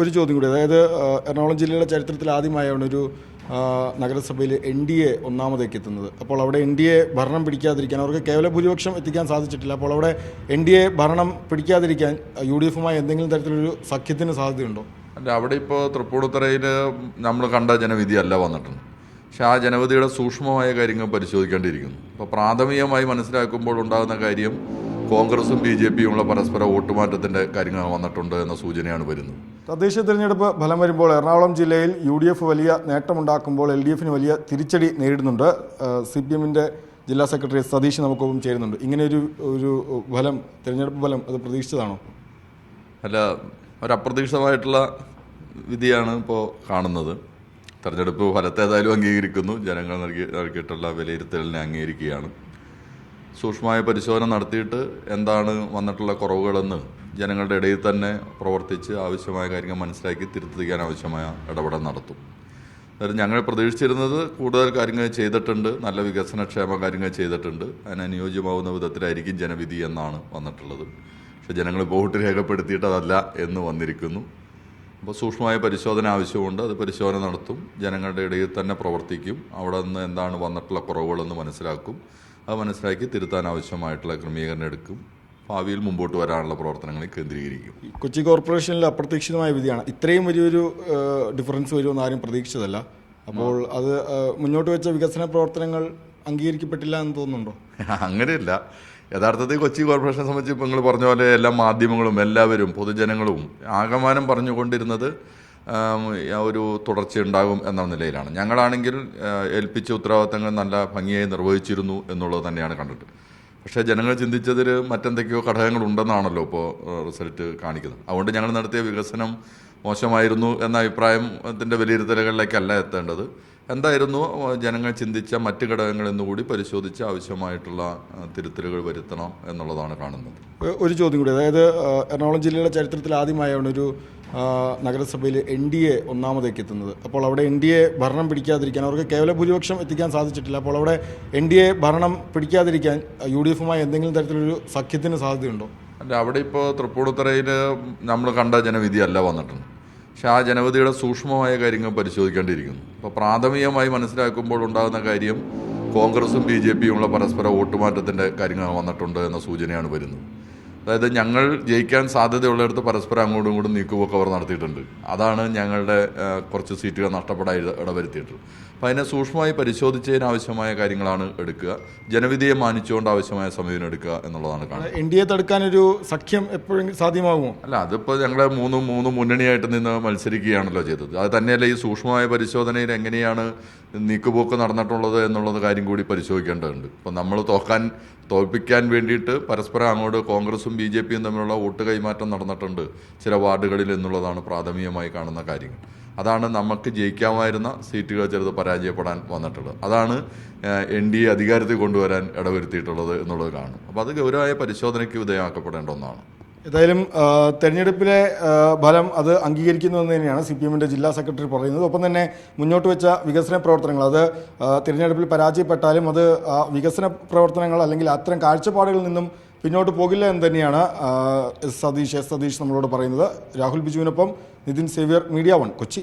ഒരു ചോദ്യം കൂടി. അതായത് എറണാകുളം ജില്ലയുടെ ചരിത്രത്തിൽ ആദ്യമായാണ് ഒരു നഗരസഭയിൽ എൻ ഡി എ ഒന്നാമതേക്ക് എത്തുന്നത്. അപ്പോൾ അവിടെ എൻ ഡി എ ഭരണം പിടിക്കാതിരിക്കാൻ അവർക്ക് കേവല ഭൂരിപക്ഷം എത്തിക്കാൻ സാധിച്ചിട്ടില്ല. അപ്പോൾ അവിടെ എൻ ഡി എ ഭരണം പിടിക്കാതിരിക്കാൻ യു ഡി എഫുമായി എന്തെങ്കിലും തരത്തിലൊരു സഖ്യത്തിന് സാധ്യതയുണ്ടോ? അല്ല അവിടെ ഇപ്പോൾ തൃപ്പൂണിത്തറയിൽ നമ്മൾ കണ്ട ജനവിധി അല്ല വന്നിട്ടുണ്ട്. പക്ഷെ ആ ജനവിധിയുടെ സൂക്ഷ്മമായ കാര്യങ്ങൾ പരിശോധിക്കേണ്ടിയിരിക്കുന്നു. അപ്പോൾ പ്രാഥമികമായി മനസ്സിലാക്കുമ്പോൾ ഉണ്ടാകുന്ന കാര്യം കോൺഗ്രസും ബി ജെ പിയുമുള്ള പരസ്പര വോട്ടുമാറ്റത്തിന്റെ കാര്യങ്ങൾ വന്നിട്ടുണ്ട് എന്ന സൂചനയാണ് വരുന്നത്. തദ്ദേശ തിരഞ്ഞെടുപ്പ് ഫലം വരുമ്പോൾ എറണാകുളം ജില്ലയിൽ യു ഡി എഫ് വലിയ നേട്ടമുണ്ടാക്കുമ്പോൾ എൽ ഡി എഫിന് വലിയ തിരിച്ചടി നേരിടുന്നുണ്ട്. സി പി എമ്മിന്റെ ജില്ലാ സെക്രട്ടറി സതീഷ് നമുക്കൊപ്പം ചേരുന്നുണ്ട്. ഇങ്ങനെ ഒരു ഒരു ഫലം തിരഞ്ഞെടുപ്പ് ഫലം അത് പ്രതീക്ഷിച്ചതാണോ? അല്ല ഒരു വിധിയാണ് ഇപ്പോൾ കാണുന്നത്. തെരഞ്ഞെടുപ്പ് ഫലത്തെ ഏതായാലും അംഗീകരിക്കുന്നു. ജനങ്ങൾ നൽകി നൽകിയിട്ടുള്ള വിലയിരുത്തലിനെ അംഗീകരിക്കുകയാണ്. സൂക്ഷ്മമായ പരിശോധന നടത്തിയിട്ട് എന്താണ് വന്നിട്ടുള്ള കുറവുകളെന്ന് ജനങ്ങളുടെ ഇടയിൽ തന്നെ പ്രവർത്തിച്ച് ആവശ്യമായ കാര്യങ്ങൾ മനസ്സിലാക്കി തിരുത്തിക്കാൻ ആവശ്യമായ ഇടപെടൽ നടത്തും. അതായത് ഞങ്ങൾ പ്രതീക്ഷിച്ചിരുന്നത് കൂടുതൽ കാര്യങ്ങൾ ചെയ്തിട്ടുണ്ട് നല്ല വികസനക്ഷേമ കാര്യങ്ങൾ ചെയ്തിട്ടുണ്ട്. അതിന് അനുയോജ്യമാവുന്ന വിധത്തിലായിരിക്കും ജനവിധി എന്നാണ് വന്നിട്ടുള്ളത്. പക്ഷേ ജനങ്ങൾ വോട്ട് രേഖപ്പെടുത്തിയിട്ട് അതല്ല എന്ന് വന്നിരിക്കുന്നു. അപ്പോൾ സൂക്ഷ്മമായ പരിശോധന ആവശ്യമുണ്ട് അത് പരിശോധന നടത്തും. ജനങ്ങളുടെ ഇടയിൽ തന്നെ പ്രവർത്തിക്കും. അവിടെ നിന്ന് എന്താണ് വന്നിട്ടുള്ള കുറവുകളെന്ന് മനസ്സിലാക്കും. അത് മനസ്സിലാക്കി തിരുത്താൻ ആവശ്യമായിട്ടുള്ള ക്രമീകരണം എടുക്കും. ഭാവിയിൽ മുമ്പോട്ട് വരാനുള്ള പ്രവർത്തനങ്ങളെ കേന്ദ്രീകരിക്കും. കൊച്ചി കോർപ്പറേഷനിൽ അപ്രതീക്ഷിതമായ വിധിയാണ്. ഇത്രയും വലിയൊരു ഡിഫറൻസ് വരുമെന്ന് ആരും പ്രതീക്ഷിച്ചതല്ല. അപ്പോൾ അത് മുന്നോട്ട് വെച്ച വികസന പ്രവർത്തനങ്ങൾ അംഗീകരിക്കപ്പെട്ടില്ല എന്ന് തോന്നുന്നുണ്ടോ? അങ്ങനെയല്ല. യഥാർത്ഥത്തിൽ കൊച്ചി കോർപ്പറേഷനെ സംബന്ധിച്ച് ഇപ്പോൾ നിങ്ങൾ പറഞ്ഞ പോലെ എല്ലാ മാധ്യമങ്ങളും എല്ലാവരും പൊതുജനങ്ങളും ആകമാനം പറഞ്ഞുകൊണ്ടിരുന്നത് ഒരു തുടർച്ച ഉണ്ടാകും എന്ന നിലയിലാണ്. ഞങ്ങളാണെങ്കിൽ ഏൽപ്പിച്ച ഉത്തരവാദിത്തങ്ങൾ നല്ല ഭംഗിയായി നിർവഹിച്ചിരുന്നു എന്നുള്ളത് തന്നെയാണ് കണ്ടിട്ട്. പക്ഷേ ജനങ്ങൾ ചിന്തിച്ചതിൽ മറ്റെന്തൊക്കെയോ ഘടകങ്ങളുണ്ടെന്നാണല്ലോ ഇപ്പോൾ റിസൾട്ട് കാണിക്കുന്നത്. അതുകൊണ്ട് ഞങ്ങൾ നടത്തിയ വികസനം മോശമായിരുന്നു എന്ന അഭിപ്രായത്തിന്റെ വിലയിരുത്തലുകളിലേക്കല്ല എത്തേണ്ടത്. എന്തായിരുന്നു? ജനങ്ങൾ ചിന്തിച്ച മറ്റ് ഘടകങ്ങളിൽ കൂടി പരിശോധിച്ച് ആവശ്യമായിട്ടുള്ള തിരുത്തലുകൾ വരുത്തണം എന്നുള്ളതാണ് കാണുന്നത്. ഒരു ചോദ്യം കൂടി. അതായത് എറണാകുളം ജില്ലയുടെ ചരിത്രത്തിൽ ആദ്യമായാണ് ഒരു നഗരസഭയിൽ എൻ ഡി എ ഒന്നാമതേക്ക് എത്തുന്നത്. അപ്പോൾ അവിടെ എൻ ഡി എ ഭരണം പിടിക്കാതിരിക്കാൻ അവർക്ക് കേവല ഭൂരിപക്ഷം എത്തിക്കാൻ സാധിച്ചിട്ടില്ല. അപ്പോൾ അവിടെ എൻ ഡി എ ഭരണം പിടിക്കാതിരിക്കാൻ യു ഡി എഫുമായി എന്തെങ്കിലും തരത്തിലൊരു സഖ്യത്തിന് സാധ്യതയുണ്ടോ? അല്ല അവിടെ ഇപ്പോൾ തൃപ്പൂണിത്തറയിൽ നമ്മൾ കണ്ട ജനവിധിയല്ല വന്നിട്ടുണ്ട് പക്ഷെ ആ സൂക്ഷ്മമായ കാര്യങ്ങൾ പരിശോധിക്കേണ്ടിയിരിക്കുന്നു. അപ്പോൾ പ്രാഥമികമായി മനസ്സിലാക്കുമ്പോൾ ഉണ്ടാകുന്ന കാര്യം കോൺഗ്രസും ബി ജെ പിയുമുള്ള പരസ്പര വോട്ടുമാറ്റത്തിന്റെ കാര്യങ്ങൾ വന്നിട്ടുണ്ട് എന്ന സൂചനയാണ് വരുന്നത്. അതായത് ഞങ്ങൾ ജയിക്കാൻ സാധ്യതയുള്ളിടത്ത് പരസ്പരം അങ്ങോട്ടും ഇങ്ങോട്ടും നീക്കുമൊക്കെ അവർ നടത്തിയിട്ടുണ്ട്. അതാണ് ഞങ്ങളുടെ കുറച്ച് സീറ്റുകൾ നഷ്ടപ്പെടാൻ ഇട- ഇടവരുത്തിയിട്ടുള്ളത്. അപ്പോൾ അതിനെ സൂക്ഷ്മമായി പരിശോധിച്ചതിന് ആവശ്യമായ കാര്യങ്ങളാണ് എടുക്കുക. ജനവിധിയെ മാനിച്ചുകൊണ്ട് ആവശ്യമായ സമീപനം എടുക്കുക എന്നുള്ളതാണ് കാണുന്നത് എൻ ഡി എ തടുക്കാനൊരു സഖ്യം എപ്പോഴെങ്കിലും സാധ്യമാകുമോ അല്ല അതിപ്പോൾ ഞങ്ങളെ മൂന്നും മൂന്ന് മുന്നണിയായിട്ട് നിന്ന് മത്സരിക്കുകയാണല്ലോ ചെയ്തത്. അത് തന്നെയല്ല ഈ സൂക്ഷ്മമായ പരിശോധനയിൽ എങ്ങനെയാണ് നീക്കുപോക്ക് നടന്നിട്ടുള്ളത് എന്നുള്ളത് കാര്യം കൂടി പരിശോധിക്കേണ്ടതുണ്ട്. ഇപ്പം നമ്മൾ തോക്കാൻ തോൽപ്പിക്കാൻ വേണ്ടിയിട്ട് പരസ്പരം അങ്ങോട്ട് കോൺഗ്രസും ബി ജെ പിയും തമ്മിലുള്ള വോട്ട് കൈമാറ്റം നടന്നിട്ടുണ്ട് ചില വാർഡുകളിൽ എന്നുള്ളതാണ് പ്രാഥമികമായി കാണുന്ന കാര്യങ്ങൾ. അതാണ് നമുക്ക് ജയിക്കാമായിരുന്ന സീറ്റുകൾ ചിലത് പരാജയപ്പെടാൻ വന്നിട്ടുള്ളത്. അതാണ് എൻ ഡി എ അധികാരത്തിൽ കൊണ്ടുവരാൻ ഇടവരുത്തിയിട്ടുള്ളത് എന്നുള്ളത് കാണും. അപ്പോൾ അത് ഗൗരവമായ പരിശോധനയ്ക്ക് വിധേയമാക്കപ്പെടേണ്ട ഒന്നാണ്. ഏതായാലും തെരഞ്ഞെടുപ്പിലെ ഫലം അത് അംഗീകരിക്കുന്നു എന്ന് തന്നെയാണ് സി പി എമ്മിന്റെ ജില്ലാ സെക്രട്ടറി പറയുന്നത്. ഒപ്പം തന്നെ മുന്നോട്ട് വെച്ച വികസന പ്രവർത്തനങ്ങൾ അത് തിരഞ്ഞെടുപ്പിൽ പരാജയപ്പെട്ടാലും അത് വികസന പ്രവർത്തനങ്ങൾ അല്ലെങ്കിൽ അത്തരം കാഴ്ചപ്പാടുകളിൽ നിന്നും പിന്നോട്ട് പോകില്ല എന്ന് തന്നെയാണ് എസ് സതീഷ് എസ് സതീഷ് നമ്മളോട് പറയുന്നത്. Rahul ബിജുവിനൊപ്പം Nithin Xavier media one Kochi.